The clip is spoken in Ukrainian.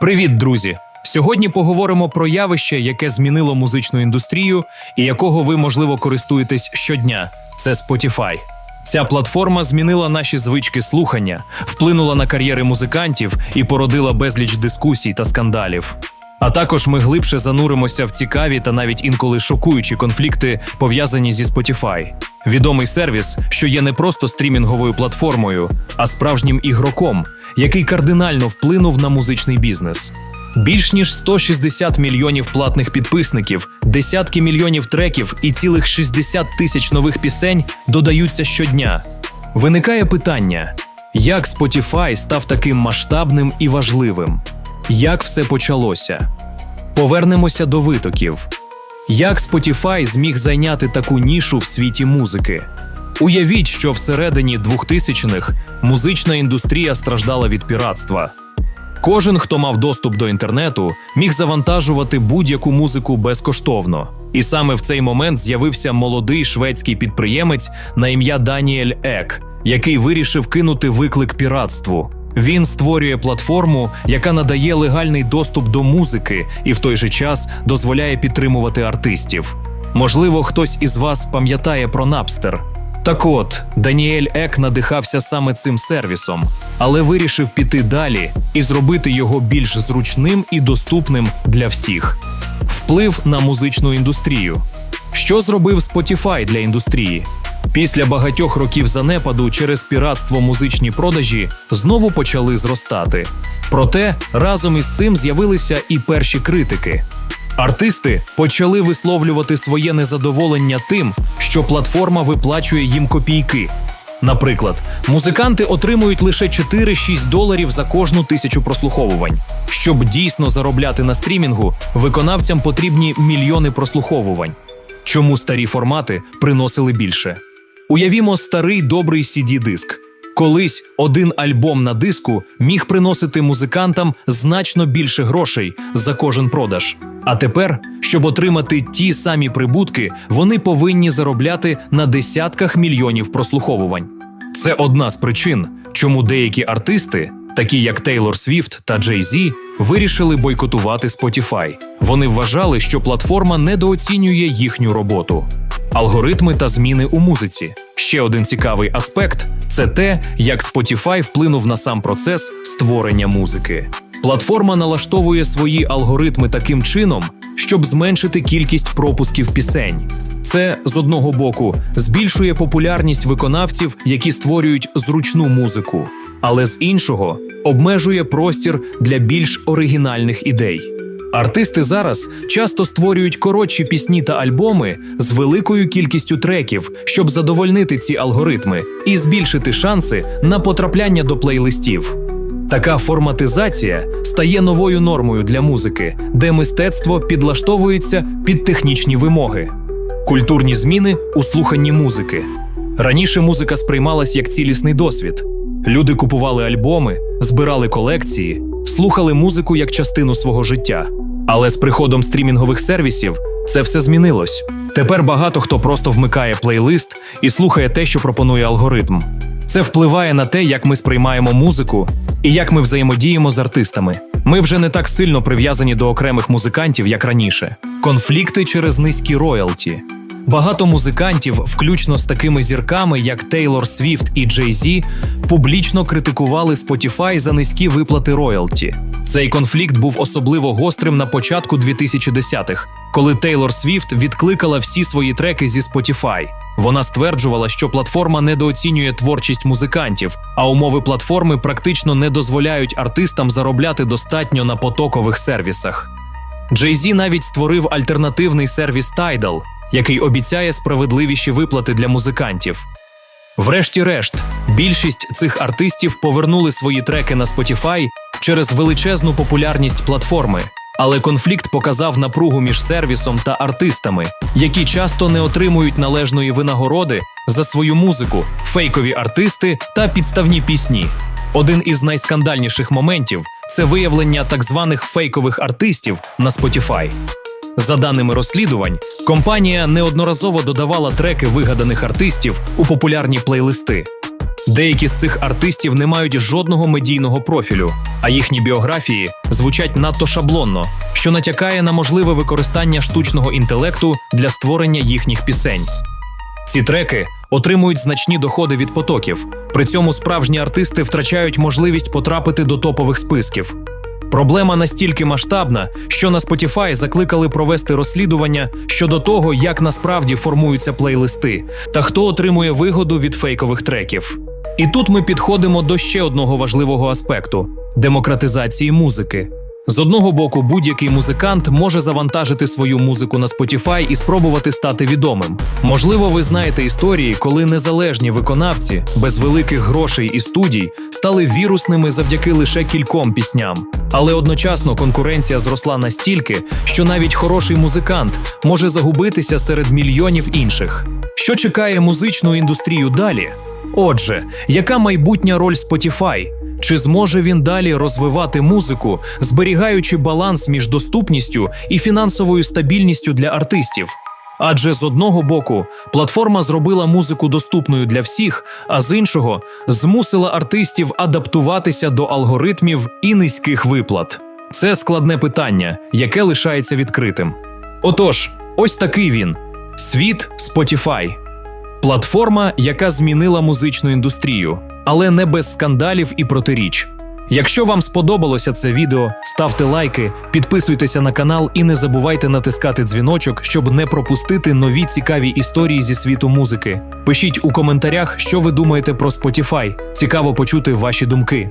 Привіт, друзі! Сьогодні поговоримо про явище, яке змінило музичну індустрію і якого ви, можливо, користуєтесь щодня. Це Spotify. Ця платформа змінила наші звички слухання, вплинула на кар'єри музикантів і породила безліч дискусій та скандалів. А також ми глибше зануримося в цікаві та навіть інколи шокуючі конфлікти, пов'язані зі Spotify. Відомий сервіс, що є не просто стрімінговою платформою, а справжнім ігроком, який кардинально вплинув на музичний бізнес. Більш ніж 160 мільйонів платних підписників, десятки мільйонів треків і цілих 60 тисяч нових пісень додаються щодня. Виникає питання: як Spotify став таким масштабним і важливим? Як все почалося? Повернемося до витоків. Як Spotify зміг зайняти таку нішу в світі музики? Уявіть, що всередині 2000-х музична індустрія страждала від піратства. Кожен, хто мав доступ до інтернету, міг завантажувати будь-яку музику безкоштовно. І саме в цей момент з'явився молодий шведський підприємець на ім'я Даніель Ек, який вирішив кинути виклик піратству. Він створює платформу, яка надає легальний доступ до музики і в той же час дозволяє підтримувати артистів. Можливо, хтось із вас пам'ятає про Napster. Так от, Даніель Ек надихався саме цим сервісом, але вирішив піти далі і зробити його більш зручним і доступним для всіх. Вплив на музичну індустрію. Що зробив Spotify для індустрії? Після багатьох років занепаду через піратство музичні продажі знову почали зростати. Проте разом із цим з'явилися і перші критики. Артисти почали висловлювати своє незадоволення тим, що платформа виплачує їм копійки. Наприклад, музиканти отримують лише 4-6 доларів за кожну тисячу прослуховувань. Щоб дійсно заробляти на стрімінгу, виконавцям потрібні мільйони прослуховувань. Чому старі формати приносили більше? Уявімо старий добрий CD-диск. Колись один альбом на диску міг приносити музикантам значно більше грошей за кожен продаж. А тепер, щоб отримати ті самі прибутки, вони повинні заробляти на десятках мільйонів прослуховувань. Це одна з причин, чому деякі артисти, такі як Тейлор Свіфт та Джей Зі, вирішили бойкотувати Spotify. Вони вважали, що платформа недооцінює їхню роботу. Алгоритми та зміни у музиці. Ще один цікавий аспект це те, як Spotify вплинув на сам процес створення музики. Платформа налаштовує свої алгоритми таким чином, щоб зменшити кількість пропусків пісень. Це з одного боку збільшує популярність виконавців, які створюють зручну музику, але з іншого обмежує простір для більш оригінальних ідей. Артисти зараз часто створюють коротші пісні та альбоми з великою кількістю треків, щоб задовольнити ці алгоритми і збільшити шанси на потрапляння до плейлистів. Така форматизація стає новою нормою для музики, де мистецтво підлаштовується під технічні вимоги. Культурні зміни у слуханні музики. Раніше музика сприймалась як цілісний досвід. Люди купували альбоми, збирали колекції, слухали музику як частину свого життя. Але з приходом стрімінгових сервісів це все змінилось. Тепер багато хто просто вмикає плейлист і слухає те, що пропонує алгоритм. Це впливає на те, як ми сприймаємо музику і як ми взаємодіємо з артистами. Ми вже не так сильно прив'язані до окремих музикантів, як раніше. Конфлікти через низькі роялті. Багато музикантів, включно з такими зірками, як Тейлор Свіфт і Джей Зі, публічно критикували Spotify за низькі виплати роялті. Цей конфлікт був особливо гострим на початку 2010-х, коли Тейлор Свіфт відкликала всі свої треки зі Spotify. Вона стверджувала, що платформа недооцінює творчість музикантів, а умови платформи практично не дозволяють артистам заробляти достатньо на потокових сервісах. Джей Зі навіть створив альтернативний сервіс Tidal, який обіцяє справедливіші виплати для музикантів. Врешті-решт, більшість цих артистів повернули свої треки на Spotify через величезну популярність платформи. Але конфлікт показав напругу між сервісом та артистами, які часто не отримують належної винагороди за свою музику, фейкові артисти та підставні пісні. Один із найскандальніших моментів це виявлення так званих фейкових артистів на Spotify. За даними розслідувань, компанія неодноразово додавала треки вигаданих артистів у популярні плейлисти. Деякі з цих артистів не мають жодного медійного профілю, а їхні біографії звучать надто шаблонно, що натякає на можливе використання штучного інтелекту для створення їхніх пісень. Ці треки отримують значні доходи від потоків. При цьому справжні артисти втрачають можливість потрапити до топових списків. Проблема настільки масштабна, що на Spotify закликали провести розслідування щодо того, як насправді формуються плейлисти та хто отримує вигоду від фейкових треків. І тут ми підходимо до ще одного важливого аспекту демократизації музики. З одного боку, будь-який музикант може завантажити свою музику на Spotify і спробувати стати відомим. Можливо, ви знаєте історії, коли незалежні виконавці без великих грошей і студій стали вірусними завдяки лише кільком пісням. Але одночасно конкуренція зросла настільки, що навіть хороший музикант може загубитися серед мільйонів інших. Що чекає музичну індустрію далі? Отже, яка майбутня роль Spotify? Чи зможе він далі розвивати музику, зберігаючи баланс між доступністю і фінансовою стабільністю для артистів? Адже з одного боку платформа зробила музику доступною для всіх, а з іншого змусила артистів адаптуватися до алгоритмів і низьких виплат. Це складне питання, яке лишається відкритим. Отож, ось такий він: світ Spotify. Платформа, яка змінила музичну індустрію, але не без скандалів і протиріч. Якщо вам сподобалося це відео, ставте лайки, підписуйтеся на канал і не забувайте натискати дзвіночок, щоб не пропустити нові цікаві історії зі світу музики. Пишіть у коментарях, що ви думаєте про Spotify. Цікаво почути ваші думки.